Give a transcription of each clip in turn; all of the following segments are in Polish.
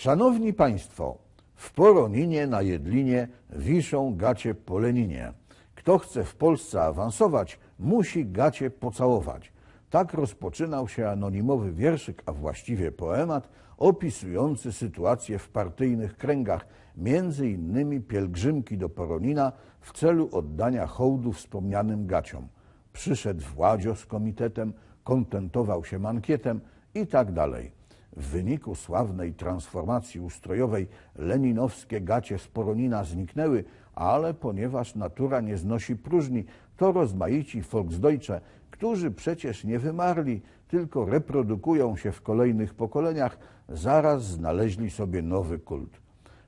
Szanowni Państwo, w Poroninie na Jedlinie wiszą gacie po Leninie. Kto chce w Polsce awansować, musi gacie pocałować. Tak rozpoczynał się anonimowy wierszyk, a właściwie poemat, opisujący sytuację w partyjnych kręgach, między innymi pielgrzymki do Poronina w celu oddania hołdu wspomnianym gaciom. Przyszedł Władzio z komitetem, kontentował się mankietem i tak dalej. W wyniku sławnej transformacji ustrojowej leninowskie gacie z Poronina zniknęły, ale ponieważ natura nie znosi próżni, to rozmaici Volksdeutsche, którzy przecież nie wymarli, tylko reprodukują się w kolejnych pokoleniach, zaraz znaleźli sobie nowy kult.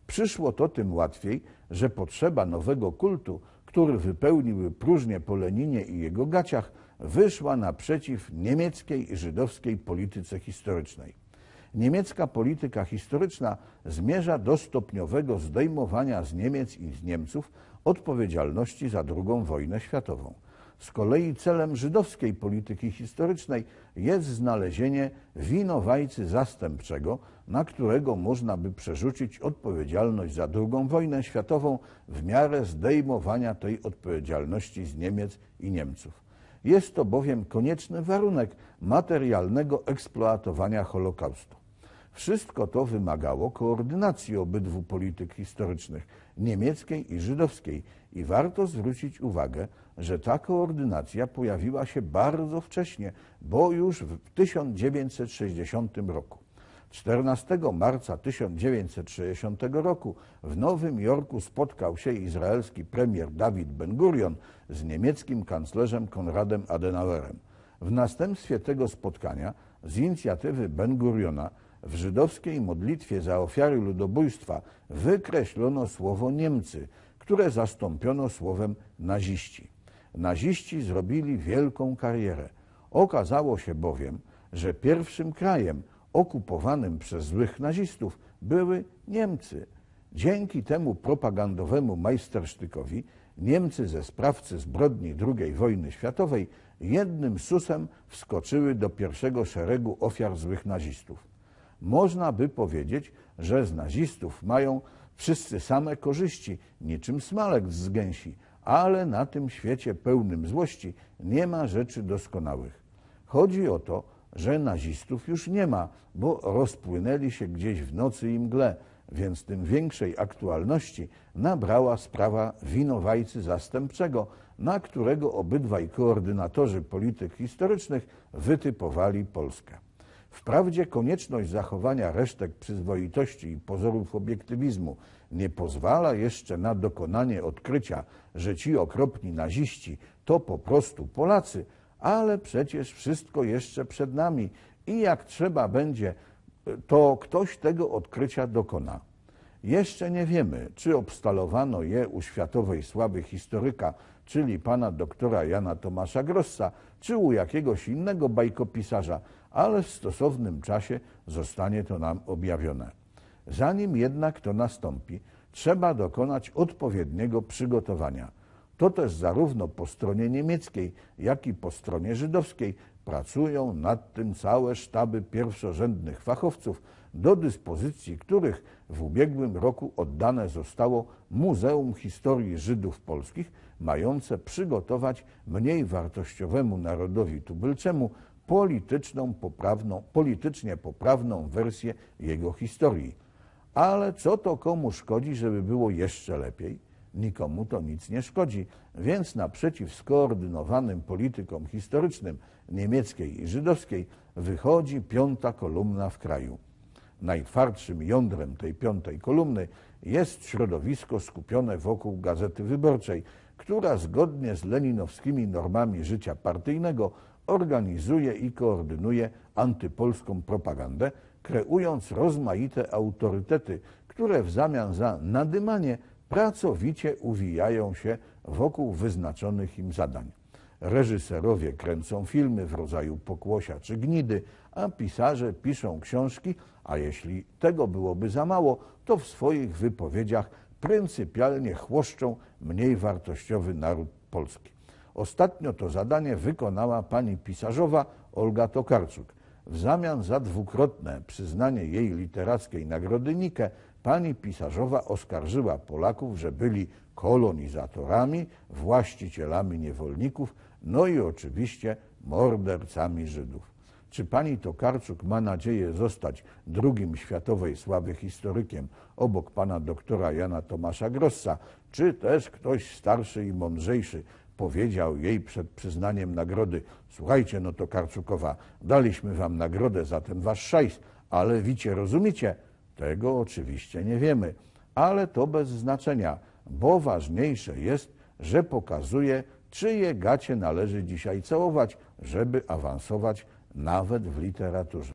Przyszło to tym łatwiej, że potrzeba nowego kultu, który wypełniłby próżnię po Leninie i jego gaciach, wyszła naprzeciw niemieckiej i żydowskiej polityce historycznej. Niemiecka polityka historyczna zmierza do stopniowego zdejmowania z Niemiec i z Niemców odpowiedzialności za II wojnę światową. Z kolei celem żydowskiej polityki historycznej jest znalezienie winowajcy zastępczego, na którego można by przerzucić odpowiedzialność za II wojnę światową w miarę zdejmowania tej odpowiedzialności z Niemiec i Niemców. Jest to bowiem konieczny warunek materialnego eksploatowania Holokaustu. Wszystko to wymagało koordynacji obydwu polityk historycznych, niemieckiej i żydowskiej, i warto zwrócić uwagę, że ta koordynacja pojawiła się bardzo wcześnie, bo już w 1960 roku. 14 marca 1960 roku w Nowym Jorku spotkał się izraelski premier Dawid Ben-Gurion z niemieckim kanclerzem Konradem Adenauerem. W następstwie tego spotkania z inicjatywy Ben-Guriona w żydowskiej modlitwie za ofiary ludobójstwa wykreślono słowo Niemcy, które zastąpiono słowem naziści. Naziści zrobili wielką karierę. Okazało się bowiem, że pierwszym krajem okupowanym przez złych nazistów były Niemcy. Dzięki temu propagandowemu majstersztykowi Niemcy ze sprawcy zbrodni II wojny światowej jednym susem wskoczyły do pierwszego szeregu ofiar złych nazistów. Można by powiedzieć, że z nazistów mają wszyscy same korzyści, niczym smalek z gęsi, ale na tym świecie pełnym złości nie ma rzeczy doskonałych. Chodzi o to, że nazistów już nie ma, bo rozpłynęli się gdzieś w nocy i mgle, więc tym większej aktualności nabrała sprawa winowajcy zastępczego, na którego obydwaj koordynatorzy polityk historycznych wytypowali Polskę. Wprawdzie konieczność zachowania resztek przyzwoitości i pozorów obiektywizmu nie pozwala jeszcze na dokonanie odkrycia, że ci okropni naziści to po prostu Polacy, ale przecież wszystko jeszcze przed nami i jak trzeba będzie, to ktoś tego odkrycia dokona. Jeszcze nie wiemy, czy obstalowano je u światowej sławy historyka, czyli pana doktora Jana Tomasza Grossa, czy u jakiegoś innego bajkopisarza, ale w stosownym czasie zostanie to nam objawione. Zanim jednak to nastąpi, trzeba dokonać odpowiedniego przygotowania. To też zarówno po stronie niemieckiej, jak i po stronie żydowskiej pracują nad tym całe sztaby pierwszorzędnych fachowców, do dyspozycji których w ubiegłym roku oddane zostało Muzeum Historii Żydów Polskich, mające przygotować mniej wartościowemu narodowi tubylczemu polityczną, poprawną, politycznie poprawną wersję jego historii. Ale co to komu szkodzi, żeby było jeszcze lepiej? Nikomu to nic nie szkodzi, więc naprzeciw skoordynowanym politykom historycznym niemieckiej i żydowskiej wychodzi piąta kolumna w kraju. Najtwardszym jądrem tej piątej kolumny jest środowisko skupione wokół Gazety Wyborczej, która zgodnie z leninowskimi normami życia partyjnego organizuje i koordynuje antypolską propagandę, kreując rozmaite autorytety, które w zamian za nadymanie pracowicie uwijają się wokół wyznaczonych im zadań. Reżyserowie kręcą filmy w rodzaju pokłosia czy gnidy, a pisarze piszą książki, a jeśli tego byłoby za mało, to w swoich wypowiedziach pryncypialnie chłoszczą mniej wartościowy naród polski. Ostatnio to zadanie wykonała pani pisarzowa Olga Tokarczuk. W zamian za dwukrotne przyznanie jej literackiej nagrody Nike pani pisarzowa oskarżyła Polaków, że byli kolonizatorami, właścicielami niewolników, no i oczywiście mordercami Żydów. Czy pani Tokarczuk ma nadzieję zostać drugim światowej sławy historykiem obok pana doktora Jana Tomasza Grossa, czy też ktoś starszy i mądrzejszy powiedział jej przed przyznaniem nagrody słuchajcie, no Tokarczukowa, daliśmy wam nagrodę za ten wasz szajs, ale wicie, rozumiecie? Tego oczywiście nie wiemy, ale to bez znaczenia, bo ważniejsze jest, że pokazuje, czyje gacie należy dzisiaj całować, żeby awansować nawet w literaturze.